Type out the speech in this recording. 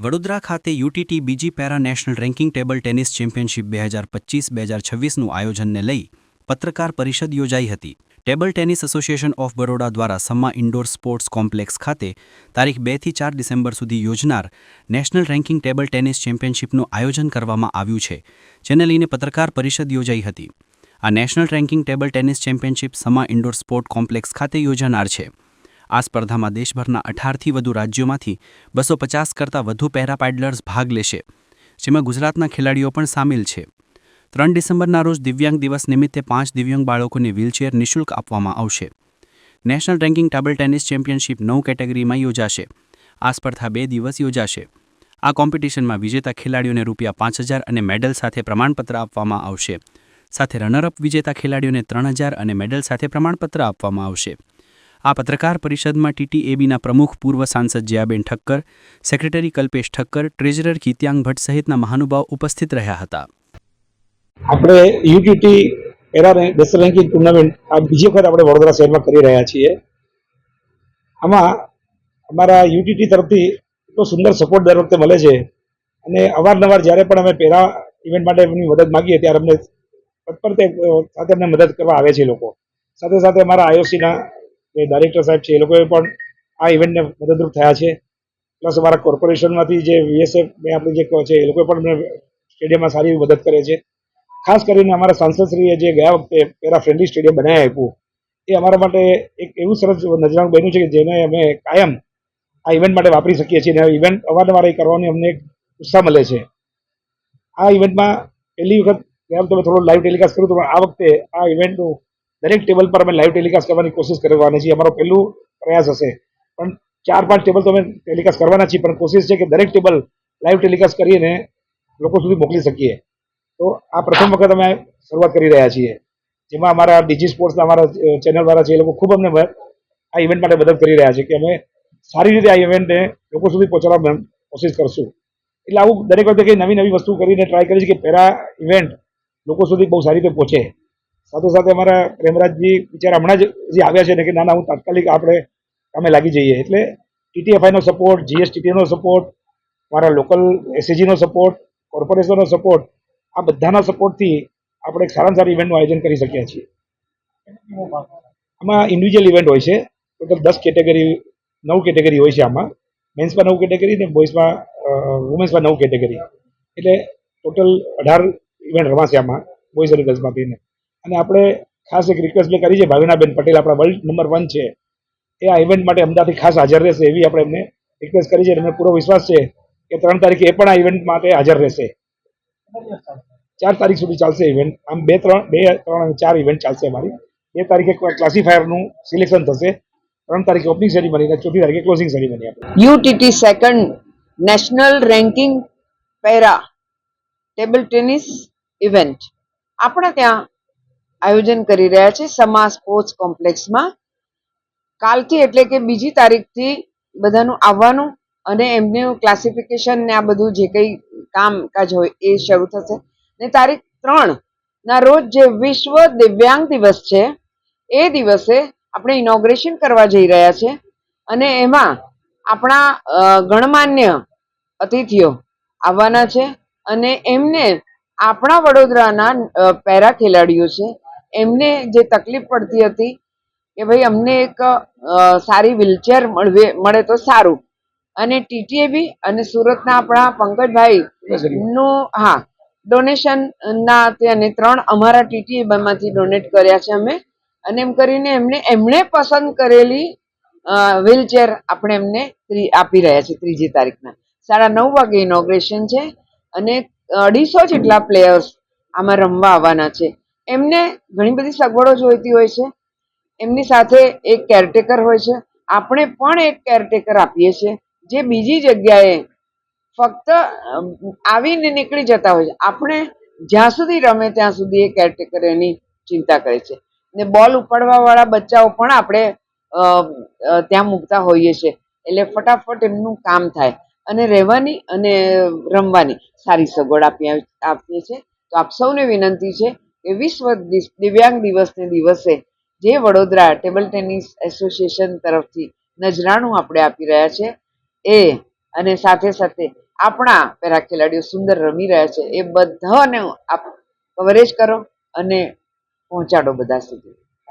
વડોદરા ખાતે યુટીટી બીજી para national ranking table tennis championship બે હજાર પચીસ બે હજાર છવ્વીસનું આયોજનને લઈ પત્રકાર પરિષદ યોજાઈ હતી. Table tennis association of Baroda દ્વારા સમા ઇન્ડોર સ્પોર્ટ્સ કોમ્પ્લેક્સ ખાતે તારીખ બેથી ચાર ડિસેમ્બર સુધી યોજનાર નેશનલ રેન્કિંગ ટેબલ ટેનિસ ચેમ્પિયનશિપનું આયોજન કરવામાં આવ્યું છે, જેને લઈને પત્રકાર પરિષદ યોજાઈ હતી. આ national ranking table tennis championship Sama indoor sport complex ખાતે યોજાનાર છે. આ સ્પર્ધામાં દેશભરના અઢારથી વધુ રાજ્યોમાંથી બસો પચાસ કરતાં વધુ પેરા પેડલર્સ ભાગ લેશે, જેમાં ગુજરાતના ખેલાડીઓ પણ સામેલ છે. ત્રણ ડિસેમ્બરના રોજ દિવ્યાંગ દિવસ નિમિત્તે પાંચ દિવ્યાંગ બાળકોને વ્હીલચેર નિઃશુલ્ક આપવામાં આવશે. National ranking table tennis championship નવ કેટેગરીમાં યોજાશે. આ સ્પર્ધા બે દિવસ યોજાશે. આ કોમ્પિટિશનમાં વિજેતા ખેલાડીઓને રૂપિયા પાંચ હજાર અને મેડલ સાથે પ્રમાણપત્ર આપવામાં આવશે. સાથે રનરઅપ વિજેતા ખેલાડીઓને ત્રણ હજાર અને મેડલ સાથે પ્રમાણપત્ર આપવામાં આવશે. આ પત્રકાર પરિષદમાં ટીટીએબીના પ્રમુખ પૂર્વ સાંસદ જયાબેન ઠક્કર, સેક્રેટરી કલ્પેશ ઠક્કર, ટ્રેઝરર કીત્યાંગ ભટ્ટ સહિતના મહાનુભાવ ઉપસ્થિત રહ્યા હતા. આપણે UTT era national ranking tournament આ બીજી વખત આપણે વડોદરા શહેરમાં કરી રહ્યા છીએ. આમાં અમારા યુટીટી તરફથી એટલો સુંદર સપોર્ટ દર વખતે મળે છે. અને અવારનવાર જ્યારે પણ અમે પેરા ઇવેન્ટ માટે એમની મદદ માગીએ ત્યારે અમને તત્પરતે સાથે અમને મદદ કરવા આવે છે લોકો. સાથે સાથે અમારા આઈઓસીના જે ડાયરેક્ટર સાહેબ છે, એ લોકોએ પણ આ ઇવેન્ટને મદદરૂપ થયા છે. પ્લસ અમારા કોર્પોરેશનમાંથી જે વીએસએફ ને આપણે જે છે, એ લોકોએ પણ અમને સ્ટેડિયમમાં સારી એવી મદદ કરે છે. ખાસ કરીને અમારા સાંસદશ્રીએ જે ગયા વખતે પેરા ફ્રેન્ડલી સ્ટેડિયમ બનાવી આપ્યું, એ અમારા માટે એક એવું સરસ નજરાણું બન્યું છે કે જેને અમે કાયમ આ ઇવેન્ટ માટે વાપરી શકીએ છીએ. અને ઇવેન્ટ અવારનવાર એ કરવાની અમને એક ઉત્સાહ મળે છે. આ ઇવેન્ટમાં પહેલી વખત ગયા વખતે થોડો લાઈવ ટેલિકાસ્ટ કર્યું હતું આ વખતે આ ઇવેન્ટનું દરેક ટેબલ પર અમે લાઈવ ટેલિકાસ્ટ કરવાની કોશિશ કરવાની છીએ. અમારો પહેલું પ્રયાસ હશે. પણ ચાર પાંચ ટેબલ તો અમે ટેલિકાસ્ટ કરવાના છીએ. પણ કોશિશ છે કે દરેક ટેબલ લાઈવ ટેલિકાસ્ટ કરીને લોકો સુધી મોકલી શકીએ. તો આ પ્રથમ વખત અમે શરૂઆત કરી રહ્યા છીએ. જેમાં અમારા ડીજી સ્પોર્ટ્સના અમારા ચેનલવાળા છે એ લોકો ખૂબ અમને આ ઇવેન્ટ માટે મદદ કરી રહ્યા છે કે અમે સારી રીતે આ ઇવેન્ટને લોકો સુધી પહોંચાડવા કોશિશ કરશું. એટલે આવું દરેક વખતે કંઈ નવી નવી વસ્તુ કરીને ટ્રાય કરી છે કે પહેલાં ઇવેન્ટ લોકો સુધી બહુ સારી રીતે પહોંચે. સાથે સાથે અમારા પ્રેમરાજજી બિચારા હમણાં જ જે આવ્યા છે ને કે ના ના, હું તાત્કાલિક આપણે કામે લાગી જઈએ. એટલે ટીટીએફઆઈનો સપોર્ટ જીએસટીટીનો સપોર્ટ મારા લોકલ એસએજીનો સપોર્ટ કોર્પોરેશનનો સપોર્ટ આ બધાના સપોર્ટથી આપણે એક સારામાં સારી ઇવેન્ટનું આયોજન કરી શકીએ છીએ. આમાં ઇન્ડિવિજ્યુઅલ ઇવેન્ટ હોય છે. ટોટલ દસ કેટેગરી નવ કેટેગરી હોય છે આમાં. મેન્સમાં નવ કેટેગરી ને બોയ്સમાં વુમેન્સમાં નવ કેટેગરી એટલે ટોટલ અઢાર ઇવેન્ટ રમાશે આમાં બોયઝ અને ગર્લ્સમાં ને. અને આપણે ખાસ એક રિક્વેસ્ટ જે કરી છે ભાવિનાબેન પટેલ, આપણા વર્લ્ડ નંબર વન છે. એ આ ઇવેન્ટ માટે અમદાવાદથી ખાસ હાજર રહેશે એવી આપણે એમને રિક્વેસ્ટ કરી છે એમને પૂરો વિશ્વાસ છે કે ત્રણ તારીખે એ પણ આ ઇવેન્ટ માટે હાજર રહેશે. ચાર તારીખ સુધી ચાલશે ઇવેન્ટ આમ બે, ત્રણ બે, ત્રણ અને ચાર ઇવેન્ટ ચાલશે અમારી. બે તારીખે ક્લાસિફાયરનું સિલેક્શન થશે. ત્રણ તારીખે ઓપનિંગ સેરેમની અને ચોથી તારીખે closing ceremony UTT second national ranking para table tennis event આપણે ત્યાં આયોજન કરી રહ્યા છે સમા સ્પોર્ટ્સ કોમ્પ્લેક્સમાં. કાલથી એટલે કે બીજી તારીખથી બધાનું આવવાનું અને એમનું ક્લાસિફિકેશન ને આ બધું જે કંઈ કામકાજ હોય એ શરૂ થશે. ને તારીખ ત્રણ ના રોજ જે વિશ્વ દિવ્યાંગ દિવસ છે, એ દિવસે આપણે ઇનોગ્રેશન કરવા જઈ રહ્યા છે. અને એમાં આપણા ગણમાન્ય અતિથિઓ આવવાના છે અને એમને આપણા વડોદરાના પેરા ખેલાડીઓ છે. એમને જે તકલીફ પડતી હતી કે ભાઈ અમને એક સારી વ્હીલચેર મળવે, મળે તો સારું. અને ટીટીએબી અને સુરતના આપણા પંકજભાઈ નું હા ડોનેશન ના અને ત્રણ અમારા ટીટીએમાંથી ડોનેટ કર્યા છે અમે. અને એમ કરીને એમને, એમણે પસંદ કરેલી વ્હીલચેર આપણે એમને આપી રહ્યા છે ત્રીજી તારીખના. સાડા નવ વાગે ઇનોગ્રેશન છે અને અઢીસો જેટલા પ્લેયર્સ આમાં રમવા આવવાના છે. એમને ઘણી બધી સગવડો જોઈતી હોય છે. એમની સાથે એક કેરટેકર હોય છે. આપણે પણ એક કેરટેકર આપીએ છીએ. જે બીજી જગ્યાએ ફક્ત આવીને નીકળી જતા હોય છે. આપણે જ્યાં સુધી રમે ત્યાં સુધી એ કેરટેકર એની ચિંતા કરે છે. ને બોલ ઉપાડવાવાળા બચ્ચાઓ પણ આપણે ત્યાં મૂકતા હોઈએ છીએ. એટલે ફટાફટ એમનું કામ થાય. અને રહેવાની અને રમવાની સારી સગવડ આપી, આપીએ છીએ. તો આપ સૌને વિનંતી છે કે વિશ્વ દિવ્યાંગ દિવસને દિવસે જે વડોદરા ટેબલ ટેનિસ એસોસિએશન તરફથી નજરાણું આપણે આપી રહ્યા છે. એ અને સાથે સાથે આપણા પેરા ખેલાડીઓ સુંદર રમી રહ્યા છે. એ બધાને આપ, કવરેજ કરો અને પહોંચાડો બધા સુધી.